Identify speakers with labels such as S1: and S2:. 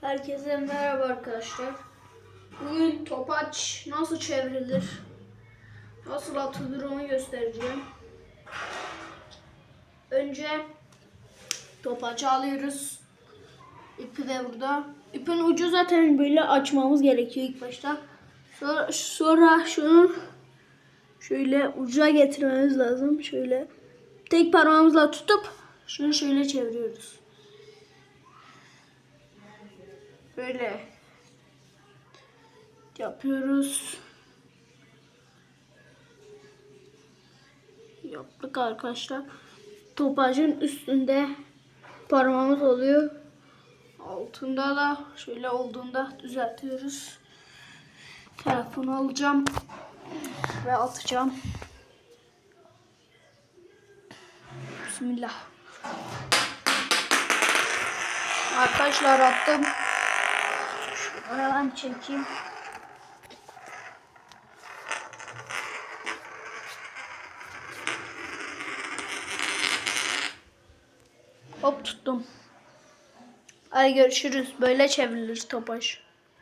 S1: Herkese merhaba arkadaşlar. Bugün topaç nasıl çevrilir, nasıl atılır onu göstereceğim. Önce topaçı alıyoruz. İpi de burada. İpin ucu zaten böyle açmamız gerekiyor ilk başta. Sonra, sonra şunu şöyle uca getirmemiz lazım. Şöyle tek parmağımızla tutup şunu şöyle çeviriyoruz. Böyle yapıyoruz. Yaptık arkadaşlar. Topacın üstünde parmağımız oluyor. Altında da şöyle olduğunda düzeltiyoruz. Telefonu alacağım ve atacağım. Bismillah. Arkadaşlar attım. Oradan çekeyim. Hop tuttum. Hadi görüşürüz. Böyle çevrilir topaş.